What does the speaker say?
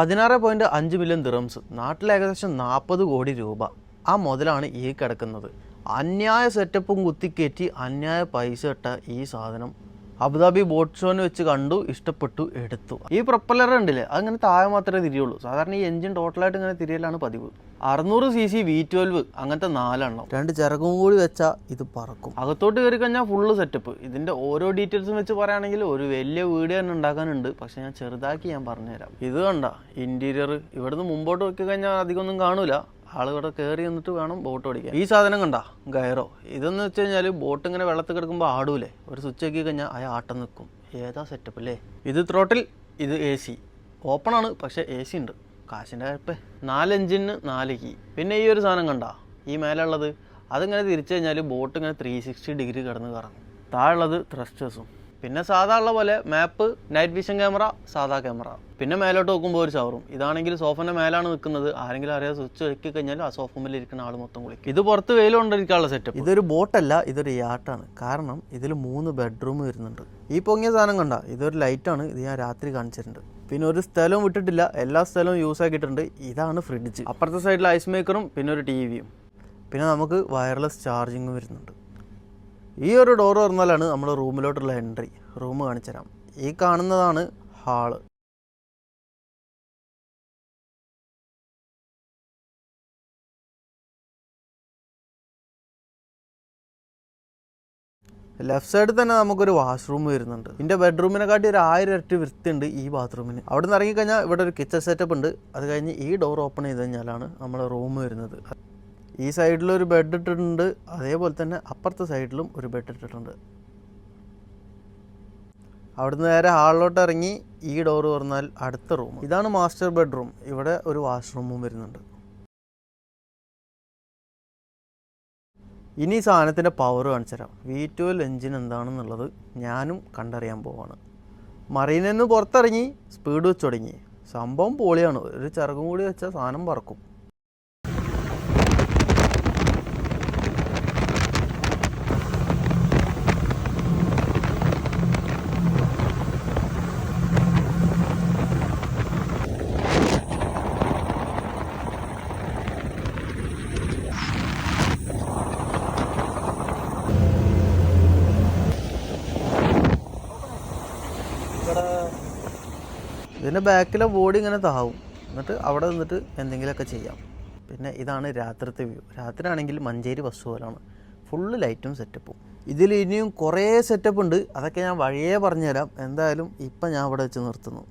പതിനാറ് പോയിന്റ് അഞ്ച് million dirhams. നാട്ടിൽ ഏകദേശം നാൽപ്പത് കോടി രൂപ. ആ മുതലാണ് ഈ കിടക്കുന്നത്. അന്യായ സെറ്റപ്പും കുത്തിക്കയറ്റി അന്യായ പൈസ ഇട്ട ഈ സാധനം. അബുദാബി ബോട്ട് ഷോന് വെച്ച് കണ്ടു ഇഷ്ടപ്പെട്ടു എടുത്തു. ഈ പ്രൊപ്പലർ ഉണ്ടല്ലേ അങ്ങനെ താഴെ മാത്രമേ തിരിയുള്ളൂ. സാധാരണ ഈ എഞ്ചിൻ ടോട്ടലായിട്ട് ഇങ്ങനെ തിരിയലാണ് പതിവ്. അറുന്നൂറ് സി സി വി ട്വൽവ് അങ്ങനത്തെ നാലെണ്ണം. രണ്ട് ചിറകും കൂടി വെച്ചാൽ ഇത് പറക്കും. അകത്തോട്ട് കയറി കഴിഞ്ഞാൽ ഫുള്ള് സെറ്റപ്പ് ഇതിന്റെ ഓരോ ഡീറ്റെയിൽസും വെച്ച് പറയുകയാണെങ്കിൽ ഒരു വലിയ വീഡിയോ തന്നെ ഉണ്ടാക്കാനുണ്ട്. പക്ഷെ ഞാൻ ചെറുതാക്കി ഞാൻ പറഞ്ഞുതരാം. ഇത് കണ്ട ഇന്റീരിയർ ഇവിടുന്ന് മുമ്പോട്ട് നോക്കി കഴിഞ്ഞാൽ അധികമൊന്നും കാണൂല. ആൾ ഇവിടെ കയറി നിന്നിട്ട് വേണം ബോട്ട് ഓടിക്കാൻ. ഈ സാധനം കണ്ട ഗയറോ. ഇതെന്ന് വെച്ച് കഴിഞ്ഞാൽ ബോട്ട് ഇങ്ങനെ വെള്ളത്തിൽ കിടക്കുമ്പോൾ ആടൂലേ. ഒരു സ്വിച്ച് ആക്കി കഴിഞ്ഞാൽ ആ ആട്ടം നിൽക്കും ഏതാ സെറ്റപ്പ് അല്ലേ ഇത് ത്രോട്ടിൽ ഇത് എ സി ഓപ്പൺ ആണ് പക്ഷേ എ സി ഉണ്ട്. കാശിന്റെ കഴപ്പേ നാല് എഞ്ചിന് നാല് കീ പിന്നെ ഈ ഒരു സാധനം കണ്ട? ഈ മേലുള്ളത് അതിങ്ങനെ തിരിച്ചു കഴിഞ്ഞാൽ ബോട്ട് ഇങ്ങനെ ത്രീ സിക്സ്റ്റി ഡിഗ്രി കിടന്ന് കറങ്ങും. താഴുള്ളത് ത്രസ്റ്റേഴ്സും പിന്നെ സാധാ ഉള്ള പോലെ മാപ്പ് നൈറ്റ് വിഷൻ ക്യാമറ സാധാ ക്യാമറ പിന്നെ മേലോട്ട് നോക്കുമ്പോൾ ഒരു ഷവറും ഇതാണെങ്കിൽ സോഫന്റെ മേലാണ് നിൽക്കുന്നത് ആരെങ്കിലും അറിയാതെ സ്വിച്ച് വെക്കി കഴിഞ്ഞാൽ ആ സോഫ മേലിൽ ഇരിക്കുന്ന ആൾ മൊത്തം കുളിക്കും. ഇത് പുറത്ത് വെയിലുകൊണ്ടിരിക്കാനുള്ള സെറ്റപ്പ് ഇതൊരു ബോട്ടല്ല ഇതൊരു യാട്ടാണ് കാരണം ഇതിൽ മൂന്ന് ബെഡ്റൂം വരുന്നുണ്ട്. ഈ പൊങ്ങിയ സാധനം കണ്ട ഇതൊരു ലൈറ്റാണ് ഇത് ഞാൻ രാത്രി കാണിച്ചിട്ടുണ്ട്. പിന്നെ ഒരു സ്ഥലവും വിട്ടിട്ടില്ല. എല്ലാ സ്ഥലവും യൂസ് ആക്കിയിട്ടുണ്ട്. ഇതാണ് ഫ്രിഡ്ജ് അപ്പുറത്തെ സൈഡിൽ ഐസ് മേക്കറും പിന്നെ ഒരു ടി വിയും പിന്നെ നമുക്ക് വയർലെസ് ചാർജിങ്ങും വരുന്നുണ്ട്. ഈ ഒരു ഡോർ തുറന്നാലാണ് നമ്മൾ റൂമിലോട്ടുള്ള എൻട്രി റൂം കാണിച്ചു തരാം ഈ കാണുന്നതാണ് ഹാൾ ലെഫ്റ്റ് സൈഡിൽ തന്നെ നമുക്കൊരു വാഷ്റൂം വരുന്നുണ്ട്. ഇതിന്റെ ബെഡ്റൂമിനെക്കാട്ടി ഒരു ആയിരം ഇരട്ടി വൃത്തിയുണ്ട് ഈ ബാത്റൂമിന് അവിടെ നിന്ന് ഇറങ്ങിക്കഴിഞ്ഞാൽ ഇവിടെ ഒരു കിച്ചൺ സെറ്റപ്പ് ഉണ്ട്. അത് കഴിഞ്ഞ് ഈ ഡോർ ഓപ്പൺ ചെയ്ത് കഴിഞ്ഞാലാണ് നമ്മുടെ റൂം വരുന്നത്. ഈ സൈഡിലൊരു ബെഡ് ഇട്ടിട്ടുണ്ട്. അതേപോലെ തന്നെ അപ്പുറത്തെ സൈഡിലും ഒരു ബെഡ് ഇട്ടിട്ടുണ്ട്. അവിടുന്ന് നേരെ ഹാളിലോട്ട് ഇറങ്ങി ഈ ഡോർ തുറന്നാൽ അടുത്ത റൂം ഇതാണ് മാസ്റ്റർ ബെഡ്റൂം ഇവിടെ ഒരു വാഷ്റൂമും വരുന്നുണ്ട്. ഇനി സാധനത്തിന്റെ പവർ കാണിച്ചു തരാം. വി ട്വൽവ് എഞ്ചിൻ എന്താണെന്നുള്ളത് ഞാനും കണ്ടറിയാൻ പോവാണ്. മറീനിൽ പുറത്തിറങ്ങി സ്പീഡ് വെച്ച് തുടങ്ങി. സംഭവം പൊളിയാണ്. ഒരു ചിറകും കൂടി വെച്ചാൽ സാധനം പറക്കും. ഇതിന്റെ ബാക്കിലെ ബോഡി ഇങ്ങനെ താവും. എന്നിട്ട് അവിടെ നിന്നിട്ട് എന്തെങ്കിലുമൊക്കെ ചെയ്യാം. പിന്നെ ഇതാണ് രാത്രിത്തെ വ്യൂ രാത്രി ആണെങ്കിൽ മഞ്ചേരി ബസ് പോലാണ്. ഫുള്ള് ലൈറ്റും സെറ്റപ്പും ഇതിൽ ഇനിയും കുറേ സെറ്റപ്പ് ഉണ്ട്. അതൊക്കെ ഞാൻ വഴിയേ പറഞ്ഞുതരാം. എന്തായാലും ഇപ്പം ഞാൻ ഇവിടെ വെച്ച് നിർത്തുന്നു.